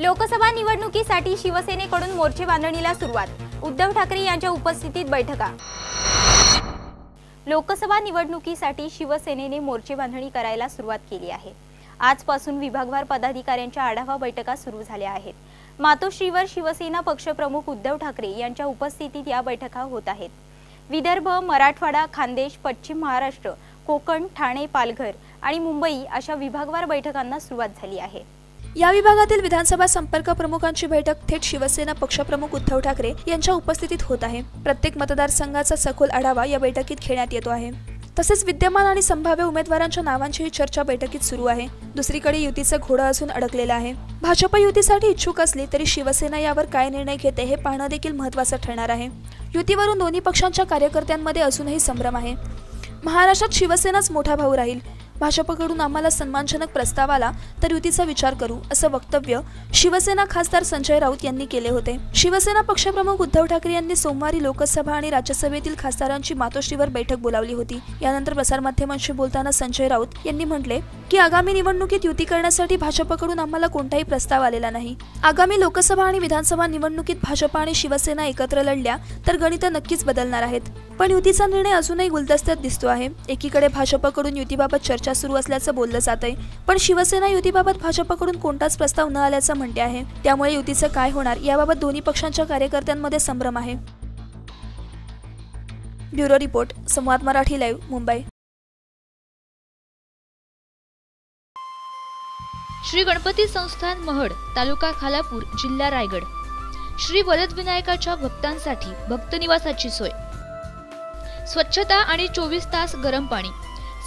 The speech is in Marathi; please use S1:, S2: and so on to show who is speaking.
S1: लोकसभा निवडणुकीसाठी शिवसेनेकडून मोर्चे बांधणीला सुरुवात. उद्धव ठाकरे यांच्या उपस्थितीत बैठका. लोकसभा निवडणुकीसाठी शिवसेनेने मोर्चे बांधणी करायला सुरुवात केली आहे. आजपासून विभागवार पदाधिकाऱ्यांच्या आढावा बैठका सुरू झाल्या आहेत. मातोश्रीवर शिवसेना पक्षप्रमुख उद्धव ठाकरे यांच्या उपस्थितीत या बैठका होत आहेत. विदर्भ मराठवाडा खानदेश पश्चिम महाराष्ट्र कोकण ठाणे पालघर आणि मुंबई अशा विभागवार बैठकांना सुरुवात झाली आहे.
S2: या विभागातील विधानसभा संपर्क प्रमुखांची बैठक थेट शिवसेना पक्षप्रमुख उद्धव ठाकरे यांच्या उपस्थितीत होत आहे. प्रत्येक मतदारसंघाचा सखोल आढावा या बैठकीत घेण्यात येतो आहे. तसेच विद्यमान आणि संभाव्य उमेदवारांच्या नावांचीही चर्चा बैठकीत सुरू आहे. दुसरीकडे युतीचं घोडं अजून अडकलेलं आहे. भाजप युतीसाठी इच्छुक असली तरी शिवसेना यावर काय निर्णय घेते हे पाहणं देखील महत्वाचं ठरणार आहे. युतीवरून दोन्ही पक्षांच्या कार्यकर्त्यांमध्ये अजूनही संभ्रम आहे. महाराष्ट्रात शिवसेनाच मोठा भाऊ राहील. भाजपकडून आम्हाला सन्मानजनक प्रस्ताव आला तर युतीचा विचार करू असं वक्तव्य शिवसेना खासदार संजय राऊत यांनी केले होते. शिवसेना पक्षप्रमुख उद्धव ठाकरे यांनी सोमवारी लोकसभा आणि राज्यसभेतील खासदारांची मातोश्रीवर बैठक बोलावली होती. यानंतर प्रसारमाध्यमांशी बोलताना संजय राऊत यांनी म्हटले की आगामी निवडणुकीत युती करण्यासाठी भाजपकडून आम्हाला कोणताही प्रस्ताव आलेला नाही. आगामी लोकसभा आणि विधानसभा निवडणुकीत भाजप आणि शिवसेना एकत्र लढल्या तर गणित नक्कीच बदलणार आहेत. पण युतीचा निर्णय अजूनही गुलदस्त्यात दिसतो आहे. एकीकडे भाजपकडून युतीबाबत चर्चा चर्चा सुरू असल्याचं बोललं जात आहे पण शिवसेना युतीबाबत भाजपकडून कोणताच प्रस्ताव न आल्याचं म्हणते आहे. त्यामुळे युतीचं काय होणार? याबाबत दोन्ही पक्षांच्या कार्यकर्त्यांमध्ये संभ्रम आहे. Bureau report Samvad Marathi live Mumbai.
S3: Shri Ganpati Sansthan Mahad taluka Khalapur जिल्हा रायगड. श्री वरदविनायकाच्या भक्तांसाठी भक्तनिवासाची सोय. स्वच्छता आणि चोवीस तास गरम पाणी.